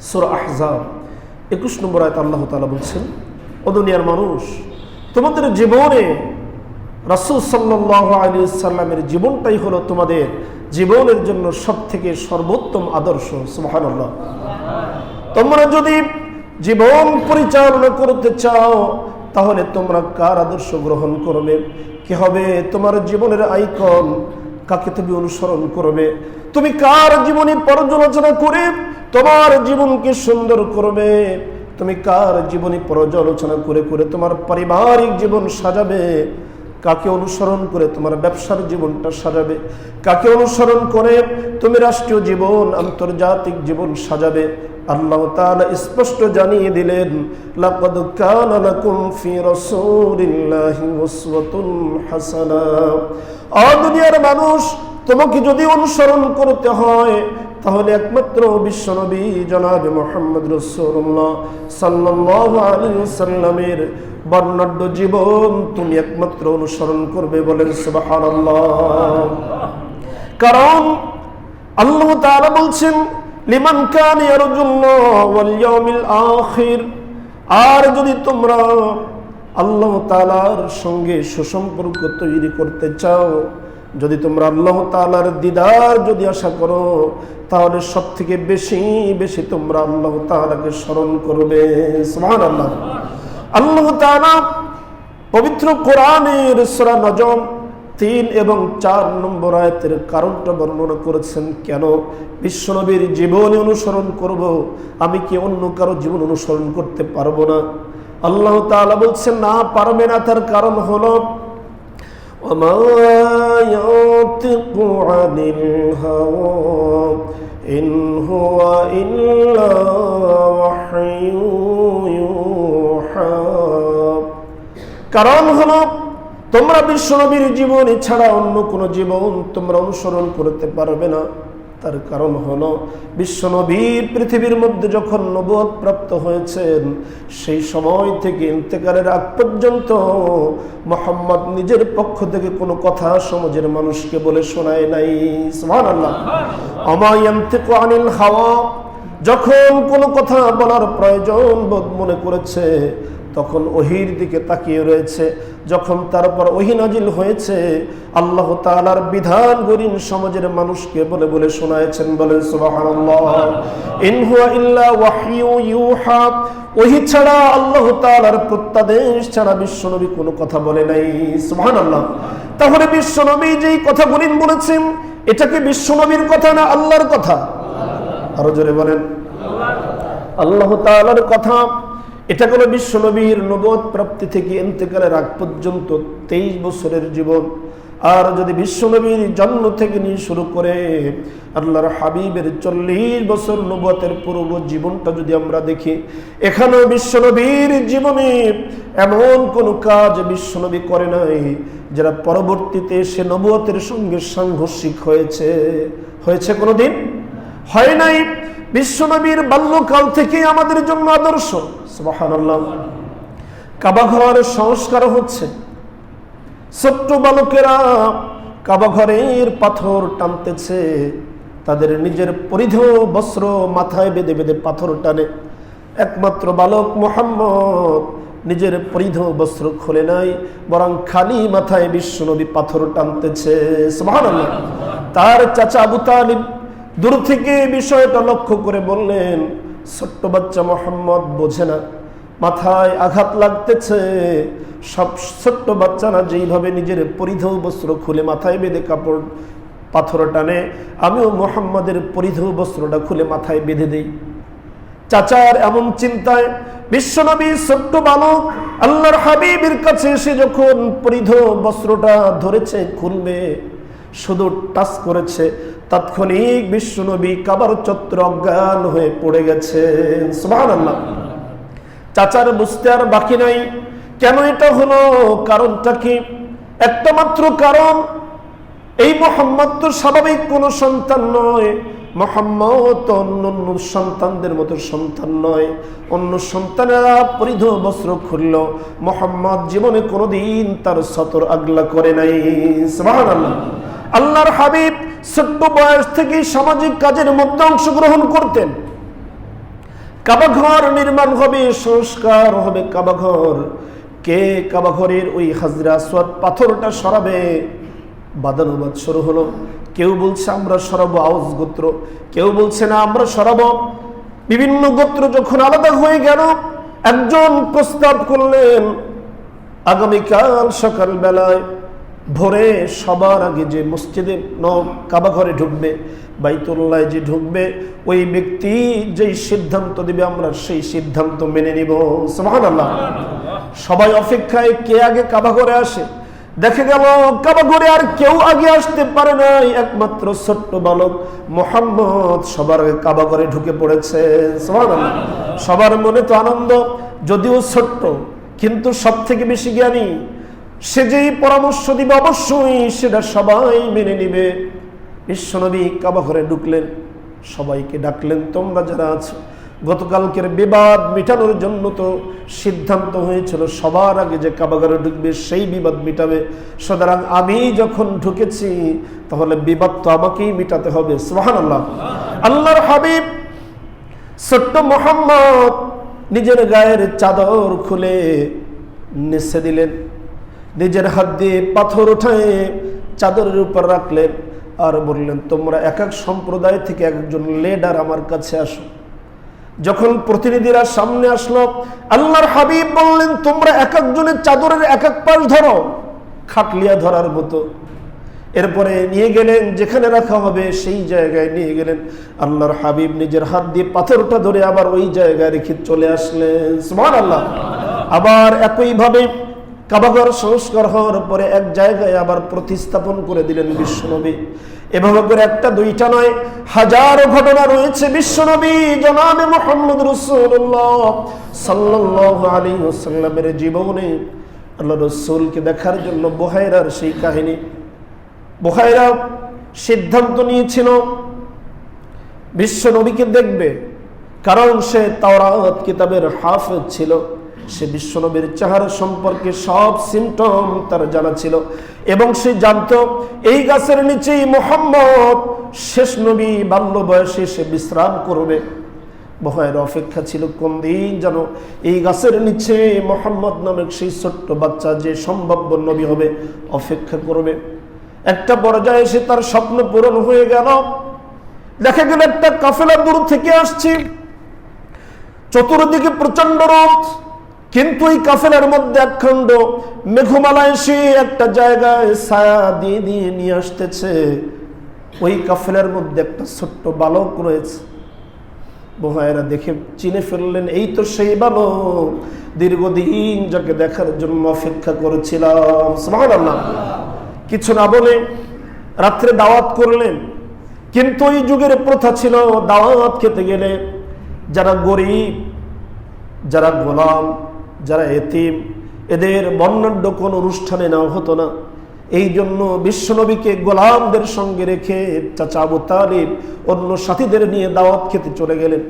সুর আহজাব। একুশ নম্বর আয়ত আল্লাহ তালা বলছেন, ও দুনিয়ার মানুষ, তোমাদের জীবনে রাসুল সাল্লাহ আলী সাল্লামের জীবনটাই হলো তোমাদের জীবনের জন্য সব থেকে সর্বোত্তম আদর্শ। সুবহানাল্লাহ। তোমরা যদি জীবন পরিচালনা করতে চাও, তাহলে তোমরা কার আদর্শ গ্রহণ করবে? কি হবে? তোমার জীবনের আইকন কাকে তুমি অনুসরণ করবে? তুমি কার জীবনে পর্যালোচনা করে তোমার জীবনকে সুন্দর করবে? তুমি কার জীবনী পর্যালোচনা করে করে তোমার পারিবারিক জীবন সাজাবে? কাকে অনুসরণ করে তোমার ব্যবসার জীবনটা সাজাবে? কাকে অনুসরণ করে তুমি রাষ্ট্রীয় জীবন, আন্তর্জাতিক জীবন সাজাবে? আল্লাহ তাআলা স্পষ্ট জানিয়ে দিলেন, লাকাদ কানা লাকুম ফি রাসূলিল্লাহি উসওয়াতুন হাসানা। দুনিয়ার মানুষ, তোমাকে যদি অনুসরণ করতে হয় তাহলে একমাত্র বিশ্বনবী জনাবে মোহাম্মদ রসুল্লাহ সাল্লাহ আলী সাল্লামের বর্ণাঢ্য জীবন তুমি একমাত্র অনুসরণ করবে বলেন সুবাহান কারণ আল্লাহ তারা বলছেন, লিমান কান আখির আর যদি তোমরা আল্লাহ তাআলার সঙ্গে সুসম্পর্ক তৈরি করতে চাও যদি তোমরা আল্লাহ তালার দিদার যদি আশা করো, তাহলে সব থেকে বেশি বেশি তোমরা আল্লাহ তালাকে স্মরণ করবে। সমান আল্লাহ আল্লাহ তালা পবিত্র কোরআনের সরা নজম তিন এবং চার নম্বর আয়তের কারণটা বর্ণনা করেছেন, কেন? বিশ্বনবীর জীবন অনুসরণ করব, আমি কি অন্য কারও জীবন অনুসরণ করতে পারব না? আল্লাহ তালা বলছেন, না, পারবে না, তার কারণ হলো আমার ينطق عن الهوى إن هو إلا وحي يوحى কারণ হলো তোমরা বিশ্বনবীর জীবন ছাড়া অন্য কোনো জীবন তোমরা অনুসরণ করতে পারবে না তার কারণ হলো, বিশ্বনবীর পৃথিবীর মধ্যে যখন নবদ প্রাপ্ত হয়েছেন সেই সময় থেকে ইন্তেকারের আগ পর্যন্ত মোহাম্মদ নিজের পক্ষ থেকে কোনো কথা সমাজের মানুষকে বলে শোনায় নাই। আমায়ান্তিকু আনিল হাওয়া। যখন কোনো কথা বলার প্রয়োজন বোধ মনে করেছে, তখন ওহির দিকে তাকিয়ে রয়েছে। যখন তারপর ওহি নাজিল হয়েছে, আল্লাহ তাআলার বিধান গরিন সমাজের মানুষকে বলে বলে শোনায়ছেন, বলেন ছাড়া আল্লাহ ছাড়া বিশ্বনবী কোনো কথা বলে নাই, সুবহানাল্লাহ। তাহলে বিশ্বনবী যেই কথা বলেছেন বিশ্বনবীর কথা না আল্লাহর কথা? আল্লাহ কথা এটা হলো বিশ্বনবীর নবদ প্রাপ্তি থেকে এন্তেকালের আগ পর্যন্ত তেইশ বছরের জীবন। আর যদি বিশ্বনবীর জন্ম থেকে নিয়ে শুরু করে আল্লাহর হাবিবের চল্লিশ বছর নবতের পূর্ব জীবনটা যদি আমরা দেখি, এখানেও বিশ্বনবীর জীবনে এমন কোনো কাজ বিশ্বনবী করে নাই, যারা পরবর্তীতে সে নবতের সঙ্গে সাংঘর্ষিক হয়েছে। হয়েছে কোনোদিন? হয় নাই? বিশ্বনবীর বাল্যকাল থেকে আমাদের জন্য আদর্শ। সুবহানাল্লাহ। কাবাঘর সংস্কার হচ্ছে। ছোট্ট বালকেরা কাবাঘরের পাথর টানতেছে। তাদের নিজের পরিধ বস্ত্র মাথায় বেঁধে বেঁধে পাথর টানে। একমাত্র বালক মোহাম্মদ নিজের পরিধ বস্ত্র খোলে নাই, বরং খালি মাথায় বিশ্বনবী পাথর টানতেছে। তার চাচা আবু দূর থেকে বিষয়টা লক্ষ্য করে বললেন ছোট্ট বাচ্চা মোহাম্মদ বোঝে না, মাথায় আঘাত লাগতেছে। সব ছোট্ট বাচ্চারা যেইভাবে নিজের পরিধ বস্ত্র খুলে মাথায় বেঁধে কাপড়, পাথর টানে, আমিও মোহাম্মদের পরিধ বস্ত্রটা খুলে মাথায় বেঁধে দেই। চাচার এমন চিন্তায় বিশ্বনবী ছোট্ট বালক আল্লাহর হাবিবের কাছে এসে যখন পরিধ বস্ত্রটা ধরেছে, খুলবে, শুধু টাচ করেছে তাৎক্ষণিক বিশ্বনবী কাবার চত্র অজ্ঞান হয়ে পড়ে গেছে। সুবহানাল্লাহ। চাচার বুঝতে আর বাকি নাই। কেন এটা হলো? কারণটা কি? একটা মাত্র কারণ, এই মোহাম্মদ তো স্বাভাবিক কোনো সন্তান নয়। মোহাম্মদ অন্য অন্য সন্তানদের মতো সন্তান নয়। অন্য সন্তানেরা পরিধ বস্ত্র খুলল। মোহাম্মদ জীবনে কোনোদিন তার সতর আগলা করে নাই। আল্লাহর হাবিব ছোট্ট বয়স থেকে সামাজিক কাজের মধ্যে অংশগ্রহণ করতেন। কাবাঘর নির্মাণ হবে, সংস্কার হবে কাবাঘর। কে কাবাঘরের ওই হাজরা সোয়াদ পাথরটা সরাবে? বাদানুবাদ শুরু হলো। কেউ বলছে, আমরা সরাবো আউস গোত্র। কেউ বলছে, না, আমরা সরাবো। বিভিন্ন গোত্র যখন আলাদা হয়ে গেল, একজন প্রস্তাব করলেন, আগামীকাল সকাল বেলায় ভোরে সবার আগে যে মসজিদে কাবা ঘরে ঢুকবে, বাইতুল্লাহ যে ঢুকবে, ওই ব্যক্তি যেই সিদ্ধান্ত দিবে, আমরা সেই সিদ্ধান্ত মেনে নিব। সবাই অপেক্ষায় কে আগে কাবা ঘরে আসে? দেখে গেল, কাবা ঘরে আর কেউ আগে আসতে পারে নাই। একমাত্র ছোট্ট বালক মোহাম্মদ সবার আগে কাবা ঘরে ঢুকে পড়েছে। আল্লাহ সবার মনে তো আনন্দ, যদিও ছোট্ট, কিন্তু সব থেকে বেশি জ্ঞানী সে যেই পরামর্শ দিবে অবশ্যই সেটা সবাই মেনে নিবে। বিশ্বনবী কাবা ঘরে ঢুকলেন, সবাইকে ডাকলেন, তোমরা যারা আছো, গতকালকের বিবাদ মেটানোর জন্য তো সিদ্ধান্ত হয়েছিল, সবার আগে যে কাবাগারে ঢুকবে, সেই বিবাদ মিটাবে। সুতরাং আমি যখন ঢুকেছি, তাহলে বিবাদ তো আমাকেই মিটাতে হবে। সুহান আল্লাহ আল্লাহর হাবিব ছোট্ট মোহাম্মদ নিজের গায়ের চাদর খুলে নেসে দিলেন। নিজের হাত দিয়ে পাথর উঠায় চাদরের উপর রাখলেন আর বললেন, তোমরা এক এক সম্প্রদায় থেকে একজন লেডার আমার কাছে আসো। যখন প্রতিনিধিরা সামনে আসলো, আল্লাহর হাবিব বললেন, তোমরা এক একজনের চাদরের এক এক পাশ ধরো, খাটলিয়া ধরার মতো। এরপরে নিয়ে গেলেন, যেখানে রাখা হবে সেই জায়গায় নিয়ে গেলেন। আল্লাহর হাবিব নিজের হাত দিয়ে পাথরটা ধরে আবার ওই জায়গায় রেখে চলে আসলেন। আল্লাহ আবার একইভাবে কাবাগর সংস্কার হওয়ার পরে এক জায়গায় আবার প্রতিস্থাপন করে দিলেন বিশ্বনবী। এভাবে করে একটা দুইটা নয়, হাজারো ঘটনা রয়েছে বিশ্বনবী, জনাবে মোহাম্মদ রসুল্লাহ সাল্লাহ আলী ওসাল্লামের জীবনে। আল্লাহ রসুলকে দেখার জন্য বোহাইরার সেই কাহিনী। বোহাইরা সিদ্ধান্ত নিয়েছিল বিশ্ব নবীকে দেখবে, কারণ সে তাওরাত কিতাবের হাফেজ ছিল। সে বিশ্বনবীর চেহারা সম্পর্কে সব সিমটম তার জানা ছিল। এবং সে জানত, এই গাছের নিচেই মোহাম্মদ শেষ নবী বাল্য বয়সে সে বিশ্রাম করবে। বহায়ের অপেক্ষা ছিল কোন দিন যেন এই গাছের নিচে মোহাম্মদ নামের সেই ছোট্ট বাচ্চা যে সম্ভাব্য নবী হবে অপেক্ষা করবে। একটা পর্যায়ে এসে তার স্বপ্ন পূরণ হয়ে গেল। দেখা গেল একটা কাফেলা দূর থেকে আসছি। চতুর্দিকে প্রচণ্ড রোদ। কিন্তু এই কাফেলার মধ্যে একখণ্ড মেঘমালা এসে একটা জায়গায় ছায়া দিয়ে দিয়ে নিয়ে আসতেছে। ওই কাফেলার মধ্যে একটা ছোট্ট বালক রয়েছে। বোহায়েরা দেখে চিনে ফেললেন, এই তো সেই বালক। দীর্ঘদিন যাকে দেখার জন্য অপেক্ষা করেছিলাম। কিছু না বলে রাত্রে দাওয়াত করলেন। কিন্তু ওই যুগের প্রথা ছিল দাওয়াত খেতে গেলে যারা গরিব, যারা গোলাম যারা এতিম, এদের বর্ণাঢ্য কোন অনুষ্ঠানে নেওয়া হতো না। এই জন্য বিশ্বনবীকে গোলামদের সঙ্গে রেখে চাচা আবু তালিব, অন্য সাথীদের নিয়ে দাওয়াত খেতে চলে গেলেন।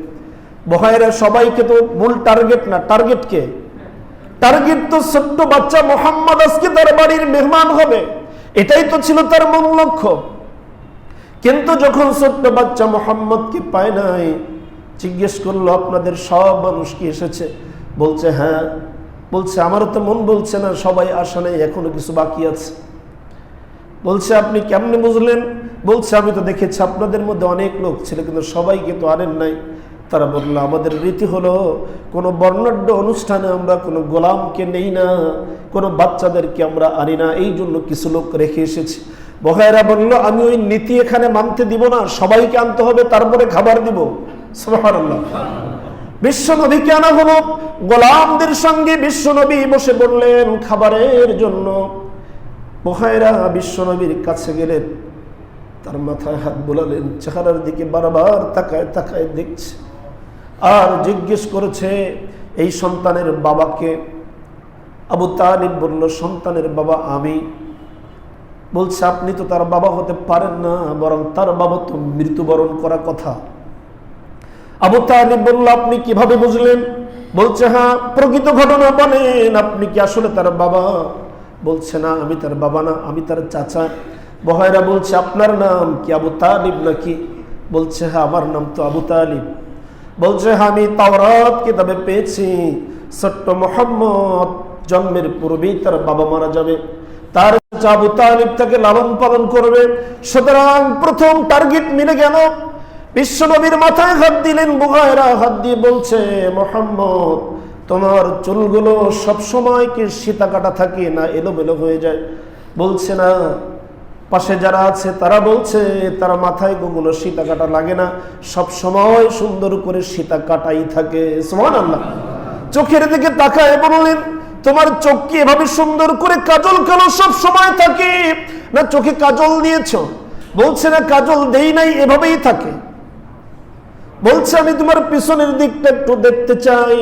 বহায়েরা সবাইকে তো মূল টার্গেট না, টার্গেট কে? টার্গেট তো ছোট্ট বাচ্চা মোহাম্মদ আজকে তার বাড়ির মেহমান হবে। এটাই তো ছিল তার মূল লক্ষ্য। কিন্তু যখন ছোট্ট বাচ্চা মোহাম্মদকে পায় নাই, জিজ্ঞেস করল, আপনাদের সব মানুষ কি এসেছে? বলছে হ্যাঁ। বলছে, আমারও তো মন বলছে না, সবাই আসা নেই, এখনও কিছু বাকি আছে। বলছে, আপনি কেমনে বুঝলেন? বলছে, আমি তো দেখেছি আপনাদের মধ্যে অনেক লোক ছিল, কিন্তু সবাইকে তো আনেন নাই। তারা বলল, আমাদের রীতি হলো, কোনো বর্ণাঢ্য অনুষ্ঠানে আমরা কোনো গোলামকে নেই না, কোনো বাচ্চাদেরকে আমরা আনি না, এই জন্য কিছু লোক রেখে এসেছি। বহায়রা বলল, আমি ওই নীতি এখানে মানতে দিব না, সবাইকে আনতে হবে, তারপরে খাবার দিব। সুবহানাল্লাহ। বিশ্বনবীকে আনা হলো? গোলামদের সঙ্গে বিশ্বনবী বসে বললেন খাবারের জন্য। বহায়রা বিশ্বনবীর কাছে গেলেন তার মাথায় হাত বোলালেন, চেহারার দিকে বারবার তাকায় তাকায় দেখছে। আর জিজ্ঞেস করেছে, এই সন্তানের বাবাকে? আবু তালিব বলল, সন্তানের বাবা আমি। বলছে, আপনি তো তার বাবা হতে পারেন না, বরং তার বাবা তো মৃত্যুবরণ করা কথা। আবু তালিব বলল, আপনি কীভাবে বুঝলেন? বলছে হ্যাঁ প্রকৃত ঘটনা বলেন। আপনি কি আসলে তার বাবা? বলছে, না, আমি তার বাবা না, আমি তার চাচা। বহায়রা বলছে, আপনার নাম কি, আবু তালিব নাকি? বলছে হ্যাঁ আমার নাম তো আবু তালিব। বলছে হ্যাঁ আমি তাওরাত কিতাবে পেয়েছি। ছোট্ট মোহাম্মদ জন্মের পূর্বেই তার বাবা মারা যাবে। তার আবু তালিব তাকে লালন পালন করবে। সুতরাং প্রথম টার্গেট মিলে গেল। বিশ্বনবীর মাথায় হাত দিলেন বুহায়রা হাত দিয়ে বলছে, মোহাম্মদ, তোমার চুলগুলো সব সময় কি সীতা কাটা থাকে না এলোমেলো হয়ে যায়? বলছে, না। পাশে যারা আছে, তারা বলছে, তারা মাথায় কখনো সীতা কাটা লাগে না, সব সময় সুন্দর করে সীতা কাটাই থাকে। সমান আল্লাহ চোখের দিকে তাকায় বললেন, তোমার চোখ কি এভাবে সুন্দর করে কাজল কেন সব সময় থাকে? না চোখে কাজল দিয়েছ? বলছে, না, কাজল দেই নাই, এভাবেই থাকে। বলছে, আমি তোমার পিছনের দিকটা একটু দেখতে চাই।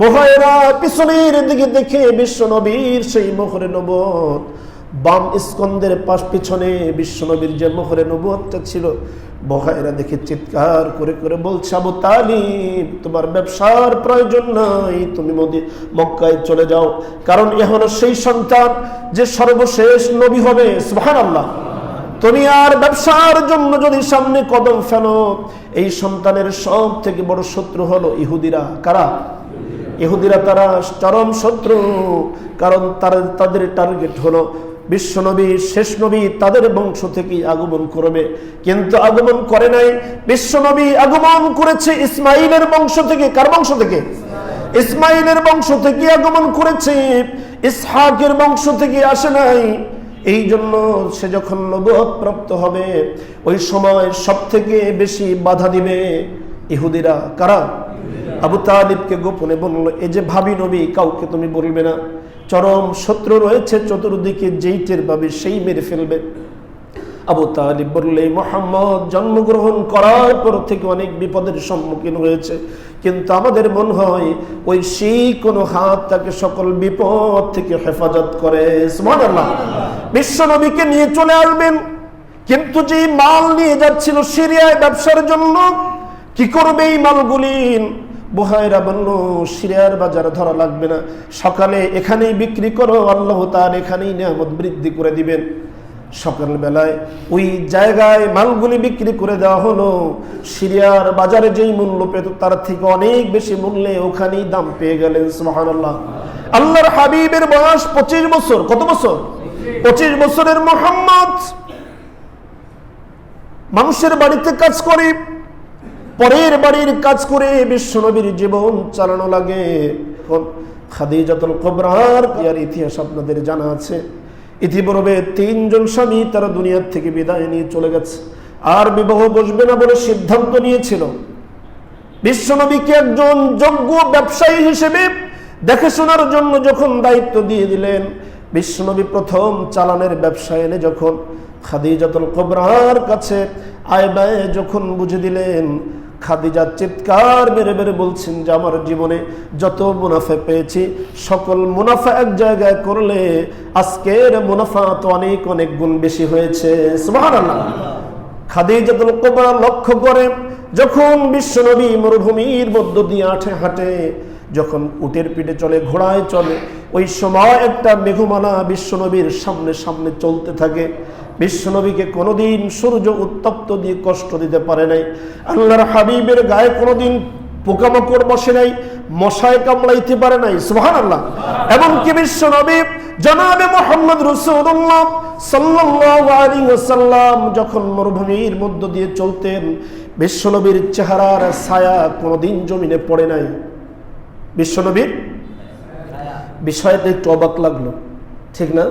বহায়রা পিছনের দিকে দেখে বিশ্ব নবীর সেই মোহরে নবত বাম স্কন্দের পাশ পিছনে বিশ্বনবীর যে মোহরে নবতটা ছিল বহায়রা দেখে চিৎকার করে করে বলছে, আবু তালিব, তোমার ব্যবসার প্রয়োজন নাই, তুমি মোদি, মক্কায় চলে যাও। কারণ এ হলো সেই সন্তান যে সর্বশেষ নবী হবে, সুবহানাল্লাহ। তুমি আর ব্যবসার জন্য যদি সামনে কদম ফেলো, এই সন্তানের সব থেকে বড় শত্রু হলো ইহুদিরা। কারা? ইহুদিরা তারা চরম শত্রু, কারণ তারা, তাদের টার্গেট হলো বিশ্বনবী শেষ নবী তাদের বংশ থেকে আগমন করবে। কিন্তু আগমন করে নাই। বিশ্বনবী আগমন করেছে ইসমাইলের বংশ থেকে। কার বংশ থেকে? ইসমাইলের বংশ থেকে আগমন করেছে। ইসহাকের বংশ থেকে আসে নাই। এই জন্য সে যখন প্রাপ্ত হবে, ওই সময় সব থেকে বেশি বাধা দিবে ইহুদিরা কারা? আবু তালিবকে গোপনে বলল এই যে ভাবি নবী, কাউকে তুমি বলবে না। চরম শত্রু রয়েছে, চতুর্দিকে যেই টের পাবে সেই মেরে ফেলবে। আবু তালিব বললে, মোহাম্মদ, জন্মগ্রহণ করার পর থেকে অনেক বিপদের সম্মুখীন হয়েছে। কিন্তু আমাদের মন হয়, ওই সেই কোনো হাত তাকে সকল বিপদ থেকে হেফাজত করে। সুবহানাল্লাহ। বিশ্বনবীকে নিয়ে চলে আসবেন। কিন্তু যে মাল নিয়ে যাচ্ছিল সিরিয়ায় ব্যবসার জন্য, কি করবে এই মালগুলি? বুহাইরা বলল, সিরিয়ার বাজার ধরা লাগবে না। সকালে এখানেই বিক্রি করো, আল্লাহ তার এখানেই নিয়ামত বৃদ্ধি করে দিবেন। সকাল বেলায় ওই জায়গায় মালগুলি বিক্রি করে দেওয়া হলো। সিরিয়ার বাজারে যেই মূল্য পেত, তার থেকে অনেক বেশি মূল্যে ওখানেই দাম পেয়ে গেলেন, সুবহানাল্লাহ। আল্লাহর হাবিবের বয়স পঁচিশ বছর। কত বছর? পঁচিশ বছরের মোহাম্মদ। মানুষের বাড়িতে কাজ করে, পরের বাড়ির কাজ করে বিশ্বনবীর জীবন চালানো লাগে। খাদিজাতুল কবরার ইতিহাস আপনাদের জানা আছে। ইতিপূর্বে তিনজন স্বামী তারা দুনিয়ার থেকে বিদায় নিয়ে চলে গেছে। আর বিবাহ বসবে না বলে সিদ্ধান্ত নিয়েছিল। বিশ্বনবীকে একজন যোগ্য ব্যবসায়ী হিসেবে দেখাশোনার জন্য যখন দায়িত্ব দিয়ে দিলেন, বিশ্বনবী প্রথম চালানের ব্যবসা এনে যখন খাদিজাতুল কবরার কাছে আয় ব্যয় যখন বুঝে দিলেন খাদিজা চিৎকার বেড়ে বেড়ে বলছেন যে, আমার জীবনে যত মুনাফা পেয়েছি, সকল মুনাফা এক জায়গায় করলে আজকের মুনাফা তো অনেক অনেক গুণ বেশি হয়েছে। খাদিজাতুল কোবরা লক্ষ্য করে, যখন বিশ্বনবী মরুভূমির মধ্য দিয়ে আঠে হাঁটে, যখন উটের পিঠে চলে, ঘোড়ায় চলে, ওই সময় একটা মেঘমালা বিশ্বনবীর সামনে সামনে চলতে থাকে। বিশ্বনবীকে কোনোদিন সূর্য উত্তপ্ত দিয়ে কষ্ট দিতে পারে নাই। আল্লাহর হাবিবের গায়ে কোনোদিন পোকামাকড় বসে নাই, মশায় কামড়াইতে পারে নাই সুহান আল্লাহ এমনকি বিশ্ব নবী জনাবে মোহাম্মদ রসুল্লাহ ওয়াসাল্লাম যখন মরুভূমির মধ্য দিয়ে চলতেন, বিশ্বনবীর চেহারার ছায়া কোনোদিন জমিনে পড়ে নাই। বিশ্বনবীর বিষয়টা একটু অবাক লাগল, ঠিক না?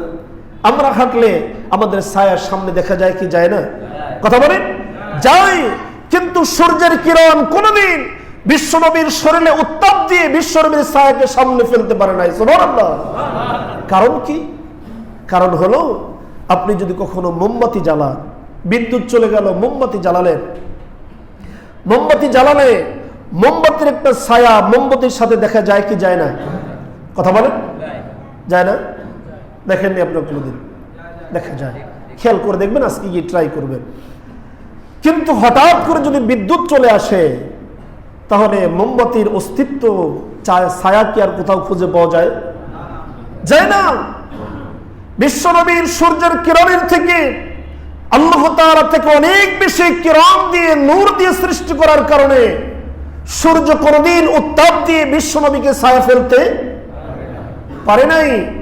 আমরা হাঁটলে আমাদের ছায়ার সামনে দেখা যায় কি যায় না? কথা বলেন? যায়। কিন্তু সূর্যের কিরণ কোনদিন বিশ্বনবীর শরীরে উত্তাপ দিয়ে বিশ্বনবীর ছায়াকে সামনে ফেলতে পারে নাই। কারণ কি? কারণ হলো, আপনি যদি কখনো মোমবাতি জ্বালান, বিদ্যুৎ চলে গেল, মোমবাতি জ্বালালেন। মোমবাতি জ্বালালে মোমবাতির একটা ছায়া মোমবাতির সাথে দেখা যায় কি যায় না? কথা বলেন? যায় না? দেখেননি আপনার কোনোদিন? দেখা যায়। খেয়াল করে দেখবেন, আজকে গিয়ে ট্রাই করবেন। কিন্তু হঠাৎ করে যদি বিদ্যুৎ চলে আসে, তাহলে মোমবাতির অস্তিত্ব ছায়া কি আর কোথাও খুঁজে পাওয়া যায়? যায় না। বিশ্বনবীর সূর্যের কিরণের থেকে, আল্লাহ তাআলা থেকে অনেক বেশি কিরণ দিয়ে নূর দিয়ে সৃষ্টি করার কারণে সূর্য কোনদিন উত্তাপ দিয়ে বিশ্বনবীকে ছায়া ফেলতে পারে নাই।